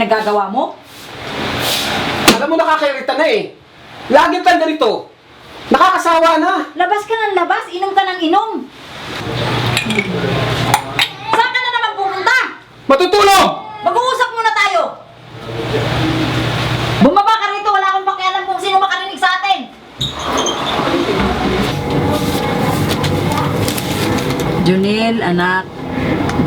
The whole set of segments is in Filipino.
pinagagawa mo? Alam mo, nakakairita na eh. Lagi kang ganito. Nakakasawa na. Labas ka ng labas, inom ka ng inom. Saan ka na naman pumunta? Matutulog! Mag-uusap muna tayo. Bumaba ka rito, wala akong pakialam kung sino makarinig sa atin. Junil, anak,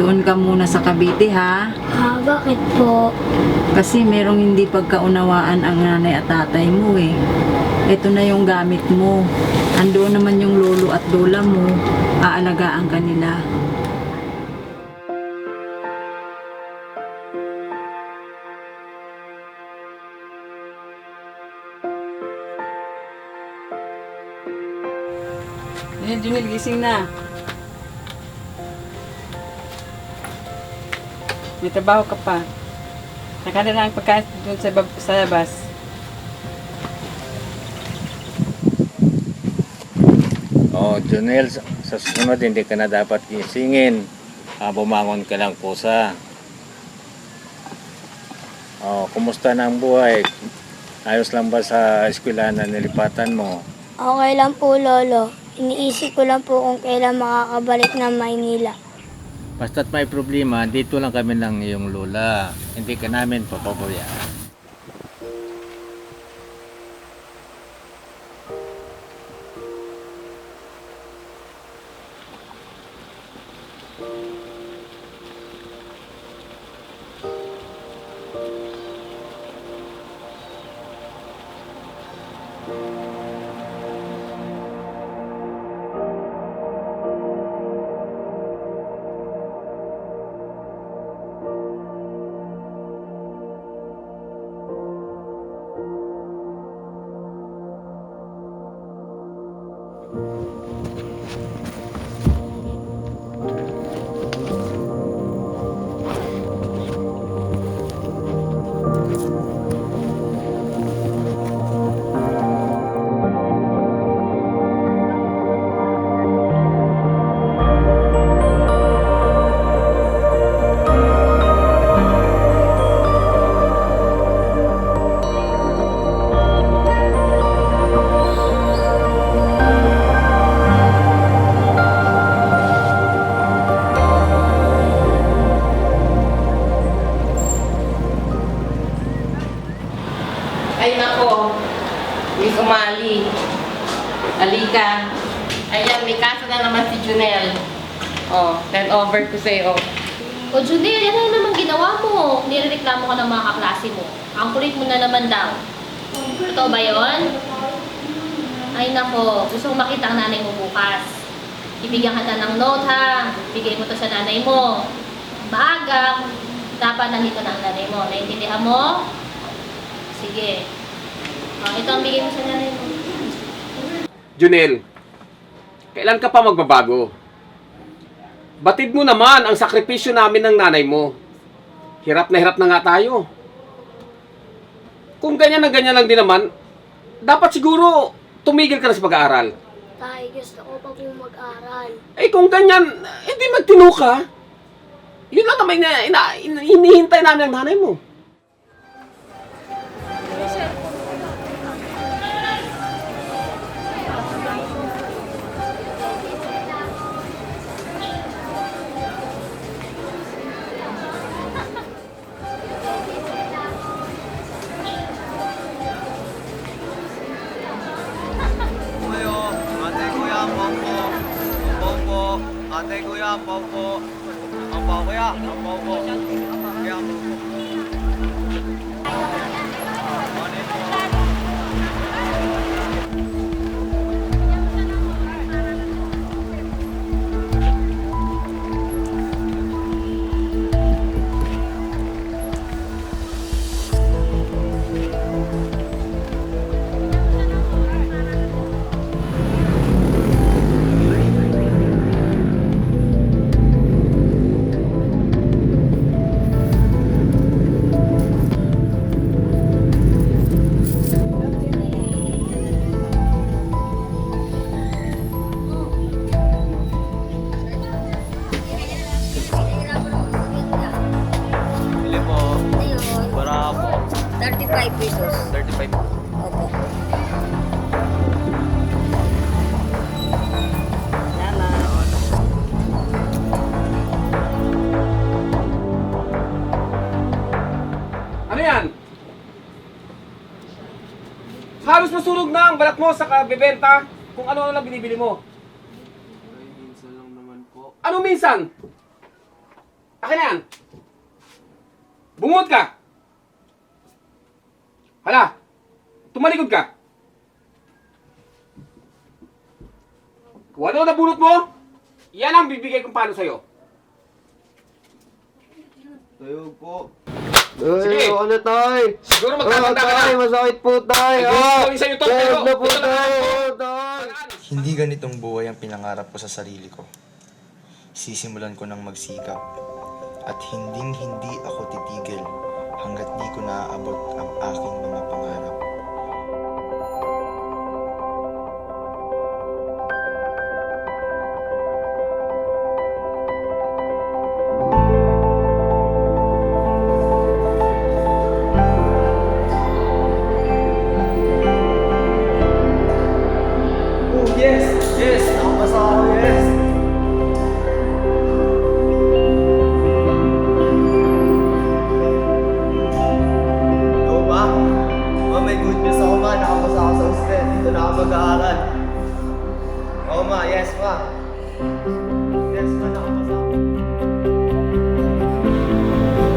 doon ka muna sa Cavite ha. Ah, bakit po? Kasi merong hindi pagkaunawaan ang nanay at tatay mo eh. Ito na yung gamit mo. Andoon naman yung lolo at lola mo. Aalagaan ka nila. Eh, Junil, gising na. May trabaho ka pa. Nakala lang ang pagkain doon sa, bab- sa labas. Oh, Junel, sa sa susunod hindi ka na dapat gisingin. Ah, bumangon ka lang pusa. Oh, kumusta na ang buhay? Ayos lang ba sa eskwela na nilipatan mo? Okay lang po, Lolo. Iniisip ko lang po kung kailan makakabalik ng Maynila. Basta't may problema, dito lang kami ng iyong lola. Hindi ka namin papabayaan. Ay Umali. Alika. Ayan, may kaso na naman si Junel. Oh, turn over ko sa'yo. O Junel, yan na naman ginawa mo. Nirereklamo ka ng mga kaklase mo. Ang kulit mo na naman daw. Totoo ba yon? Ay nako, gusto kong makita ang nanay mo bukas. Ibigyan ka ng note ha. Bigay mo to sa nanay mo. Maaga, dapat nandito na ang nanay mo. Naintindihan mo? Sige. O, ito ang bigay mo sa nanay mo. Junel, kailan ka pa magbabago? Batid mo naman ang sakripisyo namin ng nanay mo. Hirap na hirap na nga tayo. Kung ganyan na ganyan lang din naman, dapat siguro tumigil ka na sa pag-aaral. Tay, gusto ko pa po mag-aral. Eh kung ganyan, hindi magtino ka. Yun lang naman na, ina, ina, hinihintay namin ang nanay mo. 25. Opo. Ano yan? Halos masunog na ang balat mo sa kabebenta kung ano lang binibili mo. minsan lang naman po. Ano minsan? Akin na yan. Bungot ka. Hala. Tumalikod ka. Kung ano na bunot mo, yan ang bibigay kong paano sa'yo. Tayo po. Sige. Ay, ano tay? Siguro magtatanda ka tay, na. masakit po tay. Ay, Ah, gawin sa'yo to, pero na po ito na tay. lang po. Oh, tay. Hindi ganitong buhay ang pinangarap ko sa sarili ko. Sisimulan ko ng magsikap. At hinding hindi ako titigil hanggat di ko naaabot ang aking mga pangarap. Ma. Yes, ma. Yes, ma. Nakapasa ako.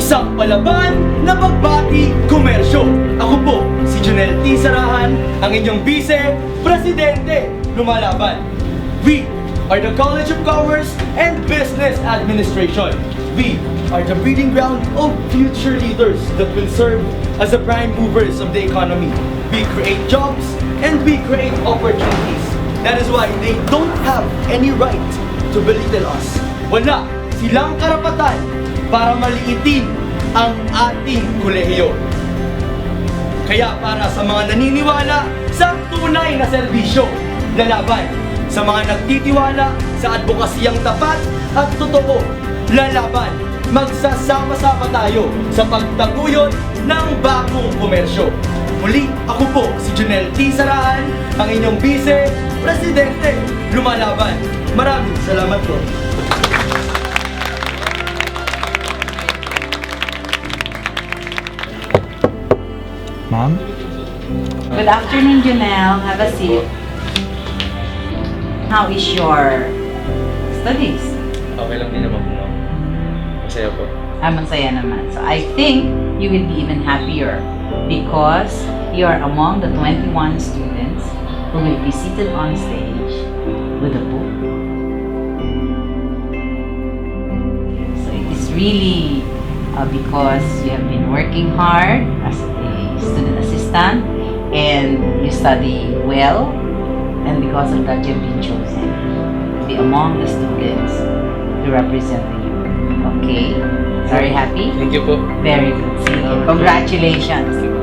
Isang palaban na pagbati komersyo. Ako po, si Junel T. Sarahan, ang inyong vice, presidente, lumalaban. We are the College of Commerce and Business Administration. We are the breeding ground of future leaders that will serve as the prime movers of the economy. We create jobs and we create opportunities. That is why they don't have any right to belittle us. Wala silang karapatan para maliitin ang ating kolehiyo. Kaya para sa mga naniniwala sa tunay na serbisyo, lalaban. Sa mga nagtitiwala sa advokasiyang tapat at totoo, lalaban. Magsasama-sama tayo sa pagtaguyod ng bagong komersyo. Muli, ako po si Junel T. Sarahan, ang inyong vice, presidente, lumalaban. Maraming salamat po. Ma'am? Good afternoon, Janelle. Have a seat. How is your studies? Okay lang din naman po, ma'am. Masaya po. Ah, masaya naman. So I think you will be even happier because you are among the 21 students who will be seated on stage with a book. So it is really uh, because you have been working hard as a student assistant and you study well and because of that you have been chosen to be among the students to represent the youth. Okay? Very happy? Thank you po. Very good. Congratulations.